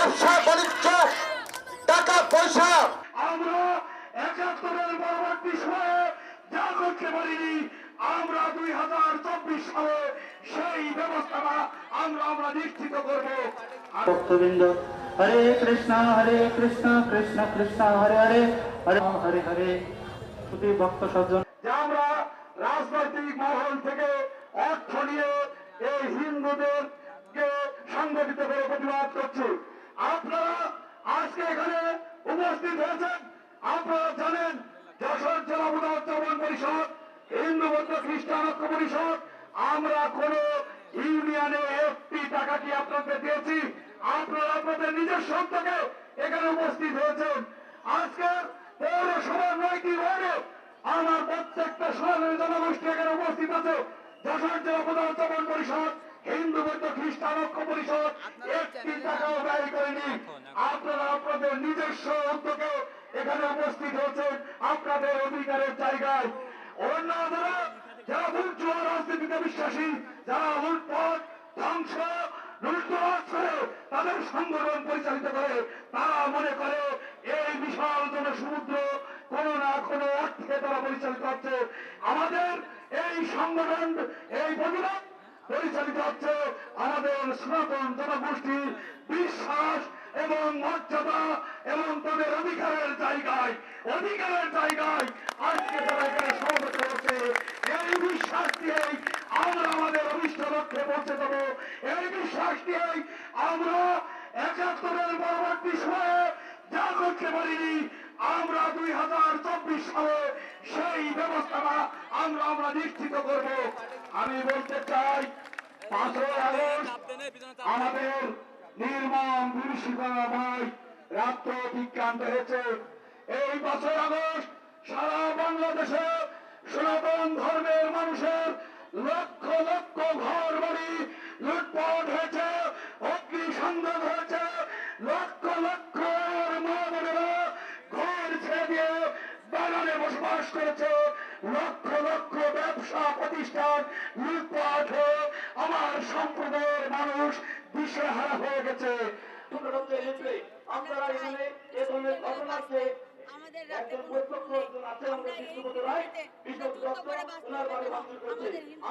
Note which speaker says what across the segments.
Speaker 1: ব্যবসা, বাণিজ্য, টাকা, পয়সা।
Speaker 2: আমরা একাত্তরের পরবর্তী সময়ে যা করতে পারিনি, আমরা দুই হাজার চব্বিশ সালে সেই ব্যবস্থাটা আমরা আমরা নিশ্চিত করব।
Speaker 3: ভক্তবৃন্দ, হরে কৃষ্ণ হরে কৃষ্ণ কৃষ্ণ কৃষ্ণ, হরে হরে হরে হরে হরে। প্রতি ভক্ত সজ্জন।
Speaker 2: আমরা রাজনৈতিক মহল থেকে অর্থ নিয়ে এই হিন্দুদেরকে সংগঠিত করে প্রতিবাদ করছি আপনারা আজকে এখানে উপস্থিত হয়েছেন। আপনারা জানেন, যশোর জেলা উন্নয়ন পরিষদ, হিন্দু বৌদ্ধ খ্রিস্টান ঐক্য পরিষদ, আমরা কোন ইউনিয়নে একটি টাকা কি আপনাদের দিয়েছি। আপনারা আপনাদের নিজস্ব থেকে এখানে উপস্থিত হয়েছেন। আজকের পৌরসভার নয়টি ওয়ার্ডে আমার প্রত্যেকটা সমাজের জনগোষ্ঠী এখানে উপস্থিত আছে। যশোর জেলা চবন পরিষদ হিন্দু বৌদ্ধ খ্রিস্টান ঐক্য পরিষদ একটি টাকাও ব্যয় করেনি। আপনারা আপনাদের নিজস্ব উদ্যোগে এখানে উপস্থিত হয়েছেন। আপনাদের অধিকারের জায়গায় অন্য যারা যারা ভুলচুয়া রাজনীতিতে বিশ্বাসী যারা লুটপাট ধ্বংস লুটতরাজ করে তাদের সংগঠন পরিচালিত করে তারা মনে করে এই বিশাল জনসমুদ্র কোন না কোন অর্থে তারা পরিচালিত হচ্ছে। আমাদের এই সংগঠন এই পরিচালিত হচ্ছে আমাদের সনাতন জনগোষ্ঠীর বিশ্বাস এবং মর্যাদা এবং তাদের অধিকারের জায়গায় অধিকারের জায়গায় আজকে তারা এখানে সমবেত হচ্ছে। এই বিশ্বাস দিয়েই আমরা আমাদের অভিষ্ট লক্ষ্যে পৌঁছে যাব এই বিশ্বাস দিয়েই আমরা একাত্তরের পরবর্তী সময়ে যা করতে পারিনি আমরা দুই হাজার চব্বিশ সালে সেই ব্যবস্থাটা আমরা আমরা নিশ্চিত করব। আমি বলতে চাই, পাঁচই আগস্ট আমাদের নির্মম বিভীষিকাময় রাত্র বিজ্ঞান্ত হয়েছে। এই পাঁচই আগস্ট সারা বাংলাদেশে সনাতন ধর্মের মানুষের লক্ষ লক্ষ ঘর বাড়ি লুটপাট হয়েছে অগ্নি সংযোগ হয়েছে, লক্ষ লক্ষ করেছে লক্ষ লক্ষ ব্যবসা প্রতিষ্ঠান লুটপাট হয়ে আমার সম্প্রদায়ের মানুষ দিশেহারা হয়ে গেছে আপনারা এখানে এ ধরনের ঘটনাকে
Speaker 4: আমাদের রাতে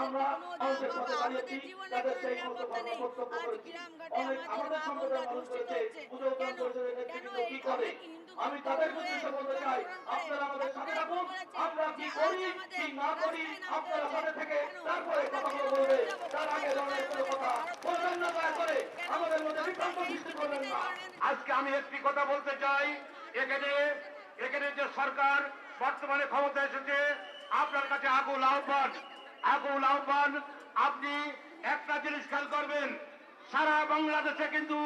Speaker 4: আমরা
Speaker 2: আমাদের
Speaker 4: কোনো নিরাপত্তা নেই। আজ আমাদের মা বোনরা ধর্ষিত হচ্ছে। কেন? কেন এই আমরা কি হিন্দু
Speaker 2: আমি তাদের
Speaker 4: হয়ে
Speaker 2: উদ্দেশ্যে চাই আপনারা আমাদের সাথে থাকুন আজকে আমি একটি কথা বলতে চাই। এখানে এখানে যে সরকার বর্তমানে ক্ষমতা এসেছে, আপনার কাছে আগুল আহ্বান আগুল আহ্বান, আপনি একটা জিনিস খেয়াল করবেন, সারা বাংলাদেশে কিন্তু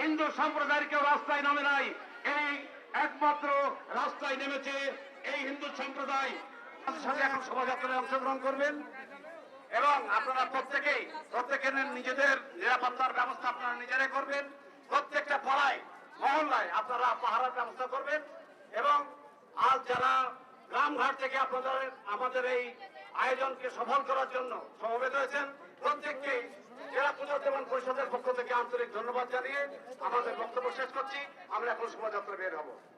Speaker 2: হিন্দু সম্প্রদায়ের কেউ রাস্তায় নামে নাই। এই একমাত্র রাস্তায় নেমেছে এই হিন্দু সম্প্রদায়। এখন শোভাযাত্রায় অংশগ্রহণ করবেন এবং আপনারা প্রত্যেকেই প্রত্যেকের নিজেদের নিরাপত্তার ব্যবস্থা আপনারা নিজেরাই করবেন। প্রত্যেকটা পাড়ায়, মহল্লায় আপনারা পাহারার ব্যবস্থা করবেন এবং আজ যারা গ্রামঘাট থেকে আপনাদের, আমাদের এই আয়োজনকে সফল করার জন্য সমবেত হয়েছেন, প্রত্যেককে জেলা পুজো দেবন পরিষদের পক্ষ থেকে আন্তরিক ধন্যবাদ জানিয়ে আমাদের বক্তব্য শেষ করছি। আমরা এখন শোভাযাত্রা বের হব।